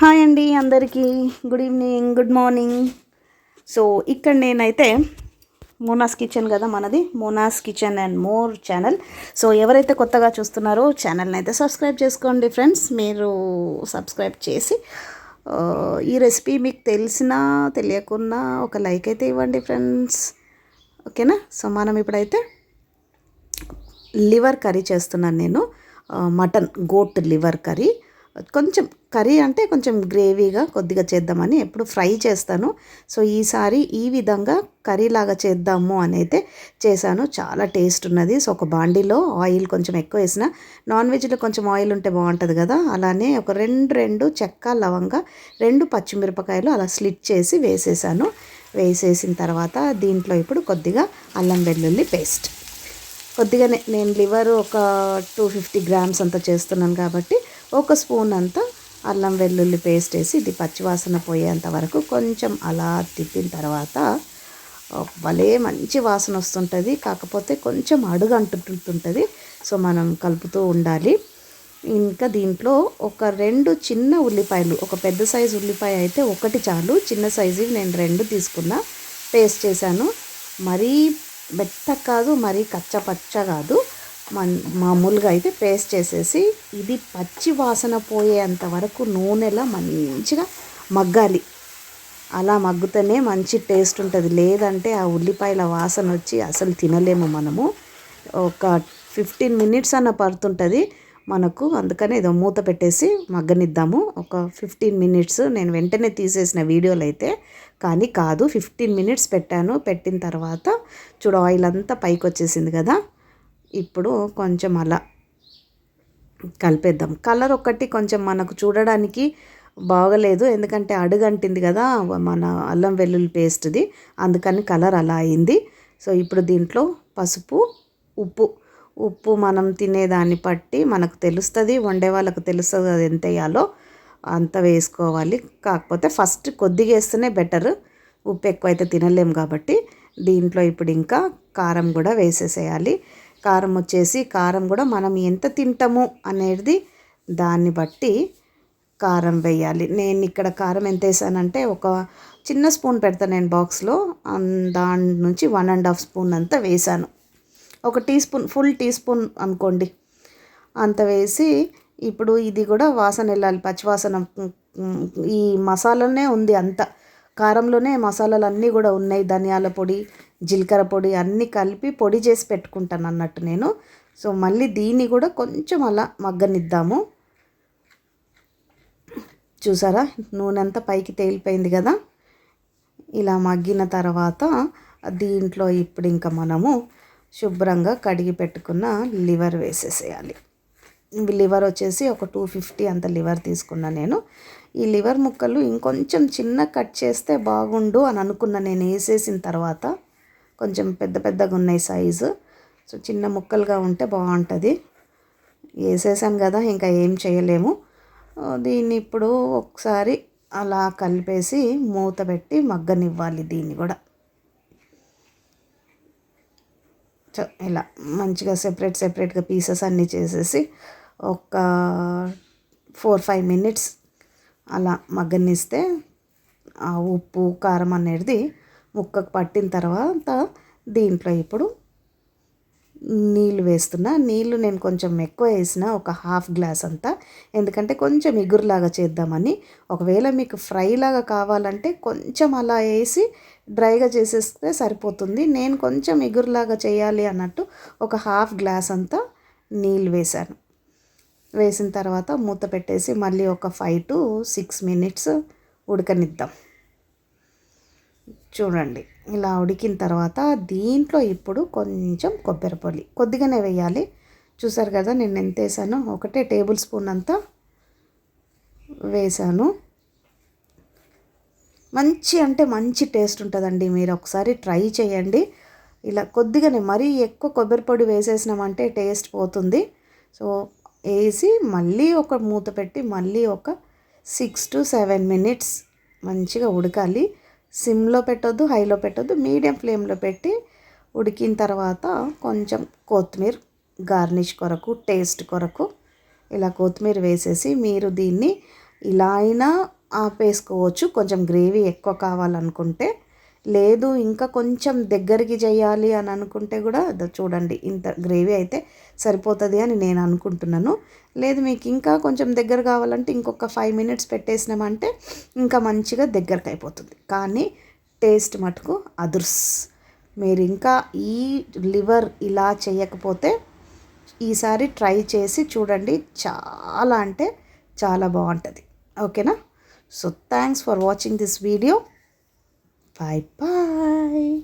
Hi అండి అందరికీ. Good evening good morning. So ఇక్కడ నేనైతే మోనాస్ కిచెన్ కదా మనది. Mona's kitchen and more channel. So ఎవరైతే కొత్తగా చూస్తున్నారో ఛానల్ని అయితే సబ్స్క్రైబ్ చేసుకోండి ఫ్రెండ్స్. మీరు సబ్స్క్రైబ్ చేసి ఈ రెసిపీ మీకు తెలిసినా తెలియకున్నా ఒక లైక్ అయితే ఇవ్వండి ఫ్రెండ్స్. ఓకేనా? సో మనం ఇప్పుడైతే లివర్ కర్రీ చేస్తున్నాను నేను. Mutton goat liver curry. కొంచెం కర్రీ అంటే కొంచెం గ్రేవీగా కొద్దిగా చేద్దామని ఎప్పుడు ఫ్రై చేస్తాను. సో ఈసారి ఈ విధంగా కర్రీ లాగా చేద్దాము అని అయితే చేశాను. చాలా టేస్ట్ ఉన్నది. సో ఒక బాండీలో ఆయిల్ కొంచెం ఎక్కువ వేసిన నాన్ వెజ్లో కొంచెం ఆయిల్ ఉంటే బాగుంటుంది కదా. అలానే ఒక రెండు రెండు చెక్క లవంగా రెండు పచ్చిమిరపకాయలు అలా స్లిట్ చేసి వేసేసాను. వేసేసిన తర్వాత దీంట్లో ఇప్పుడు కొద్దిగా అల్లం వెల్లుల్లి పేస్ట్. కొద్దిగా నేను లివర్ ఒక టూ ఫిఫ్టీ గ్రామ్స్ అంత చేస్తున్నాను కాబట్టి ఒక స్పూన్ అంతా అల్లం వెల్లుల్లి పేస్ట్ వేసి ఇది పచ్చివాసన పోయేంత వరకు కొంచెం అలా తిప్పిన తర్వాత వలే భలే మంచి వాసన వస్తుంటుంది. కాకపోతే కొంచెం అడుగు అంటుంటుంటుంది సో మనం కలుపుతూ ఉండాలి. ఇంకా దీంట్లో ఒక రెండు చిన్న ఉల్లిపాయలు ఒక పెద్ద సైజు ఉల్లిపాయ అయితే ఒకటి చాలు. చిన్న సైజు నేను రెండు తీసుకున్నా. పేస్ట్ చేశాను. మరీ మెత్త కాదు మరీ కచ్చపచ్చ కాదు. మన్ మామూలుగా అయితే పేస్ట్ చేసేసి ఇది పచ్చి వాసన పోయేంత వరకు నూనెలా మంచిగా మగ్గాలి. అలా మగ్గుతూనే మంచి టేస్ట్ ఉంటుంది. లేదంటే ఆ ఉల్లిపాయల వాసన వచ్చి అసలు తినలేము మనము. ఒక ఫిఫ్టీన్ మినిట్స్ అన్న పడుతుంటుంది మనకు. అందుకనే ఏదో మూత పెట్టేసి మగ్గనిద్దాము. ఒక ఫిఫ్టీన్ మినిట్స్ నేను వెంటనే తీసేసిన వీడియోలు అయితే కానీ కాదు ఫిఫ్టీన్ మినిట్స్ పెట్టాను. పెట్టిన తర్వాత చూడు ఆయిల్ అంతా పైకి వచ్చేసింది కదా. ఇప్పుడు కొంచెం అలా కలిపేద్దాం. కలర్ ఒకటి కొంచెం మనకు చూడడానికి బాగలేదు. ఎందుకంటే అడుగంటింది కదా మన అల్లం వెల్లుల్లి పేస్ట్ది అందుకని కలర్ అలా అయింది. సో ఇప్పుడు దీంట్లో పసుపు ఉప్పు. ఉప్పు మనం తినేదాన్ని బట్టి మనకు తెలుస్తుంది వండే వాళ్ళకు తెలుస్తుంది అది ఎంత వేయాలో అంత వేసుకోవాలి. కాకపోతే ఫస్ట్ కొద్దిగా వేస్తేనే బెటర్ ఉప్పు ఎక్కువైతే తినలేం కాబట్టి దీంట్లో ఇప్పుడు ఇంకా కారం కూడా వేసేసేయాలి. కారం వచ్చేసి కారం కూడా మనం ఎంత తింటాము అనేది దాన్ని బట్టి కారం వేయాలి. నేను ఇక్కడ కారం ఎంత వేసానంటే ఒక చిన్న స్పూన్ పెడతాను నేను బాక్స్లో. దాని నుంచి వన్ అండ్ హాఫ్ స్పూన్ అంతా వేసాను. ఒక tea spoon full tea spoon అనుకోండి. అంత వేసి ఇప్పుడు ఇది కూడా వాసన వెళ్ళాలి. పచ్చివాసన ఈ మసాలానే ఉంది అంత. కారంలోనే మసాలాలు అన్నీ కూడా ఉన్నాయి. ధనియాల పొడి జీలకర్ర పొడి అన్నీ కలిపి పొడి చేసి పెట్టుకుంటాను అన్నట్టు నేను. సో మళ్ళీ దీన్ని కూడా కొంచెం అలా మగ్గనిద్దాము. చూసారా? నూనె అంతా పైకి తేలిపోయింది కదా? ఇలా మగ్గిన తర్వాత దీంట్లో ఇప్పుడు ఇంకా మనము శుభ్రంగా కడిగి పెట్టుకున్న లివర్ వేసేసేయాలి. లివర్ వచ్చేసి ఒక టూ ఫిఫ్టీ అంత లివర్ తీసుకున్నా నేను. ఈ లివర్ ముక్కలు ఇంకొంచెం చిన్న కట్ చేస్తే బాగుండు అని అనుకున్న నేను వేసేసిన తర్వాత కొంచెం పెద్ద పెద్దగా ఉన్నాయి సైజు. సో చిన్న ముక్కలుగా ఉంటే బాగుంటుంది. వేసేసాను కదా ఇంకా ఏం చేయలేము. దీన్ని ఇప్పుడు ఒకసారి అలా కలిపేసి మూత పెట్టి మగ్గనివ్వాలి దీన్ని కూడా. సో ఇలా మంచిగా సెపరేట్ సెపరేట్గా పీసెస్ అన్నీ చేసేసి ఒక ఫోర్ ఫైవ్ మినిట్స్ అలా మగ్గనిస్తే ఆ ఉప్పు కారం అనేది ముక్కకు పట్టిన తర్వాత దీంట్లో ఇప్పుడు నీళ్ళు వేస్తున్నా. నీళ్ళు నేను కొంచెం ఎక్కువ వేసిన ఒక హాఫ్ గ్లాస్ అంతా. ఎందుకంటే కొంచెం ఇగురులాగా చేద్దామని. ఒకవేళ మీకు ఫ్రైలాగా కావాలంటే కొంచెం అలా వేసి డ్రైగా చేసేస్తే సరిపోతుంది. నేను కొంచెం ఇగురులాగా చేయాలి అన్నట్టు ఒక హాఫ్ గ్లాస్ అంతా నీళ్ళు వేశాను. వేసిన తర్వాత మూత పెట్టేసి మళ్ళీ ఒక ఫైవ్ టు సిక్స్ మినిట్స్ ఉడకనిద్దాం. చూడండి ఇలా ఉడికిన తర్వాత దీంట్లో ఇప్పుడు కొంచెం కొబ్బరి పొడి కొద్దిగానే వేయాలి. చూసారు కదా నేను ఎంత వేసాను? ఒకటే టేబుల్ స్పూన్ అంతా వేసాను. మంచి అంటే మంచి టేస్ట్ ఉంటుందండి. మీరు ఒకసారి ట్రై చేయండి. ఇలా కొద్దిగానే మరీ ఎక్కువ కొబ్బరి పొడి వేసేసినామంటే టేస్ట్ పోతుంది. సో వేసి మళ్ళీ ఒక మూత పెట్టి మళ్ళీ ఒక సిక్స్ టు సెవెన్ మినిట్స్ మంచిగా ఉడకాలి. సిమ్లో పెట్టొద్దు హైలో పెట్టొద్దు మీడియం ఫ్లేమ్లో పెట్టి ఉడికిన తర్వాత కొంచెం కొత్తిమీర గార్నిష్ కొరకు టేస్ట్ కొరకు ఇలా కొత్తిమీర వేసేసి మీరు దీన్ని ఇలా అయినా ఆపేసుకోవచ్చు. కొంచెం గ్రేవీ ఎక్కువ కావాలనుకుంటే లేదు ఇంకా కొంచెం దగ్గరికి చేయాలి అని అనుకుంటే కూడా అదో చూడండి ఇంత గ్రేవీ అయితే సరిపోతుంది అని నేను అనుకుంటున్నాను. లేదు మీకు ఇంకా కొంచెం దగ్గర కావాలంటే ఇంకొక ఫైవ్ మినిట్స్ పెట్టేసినామంటే ఇంకా మంచిగా దగ్గరకు అయిపోతుంది కానీ టేస్ట్ మటుకు అదుర్స్. మీరు ఇంకా ఈ లివర్ ఇలా చేయకపోతే ఈసారి ట్రై చేసి చూడండి చాలా అంటే చాలా బాగుంటుంది. ఓకేనా? So thanks for watching this video. Bye bye.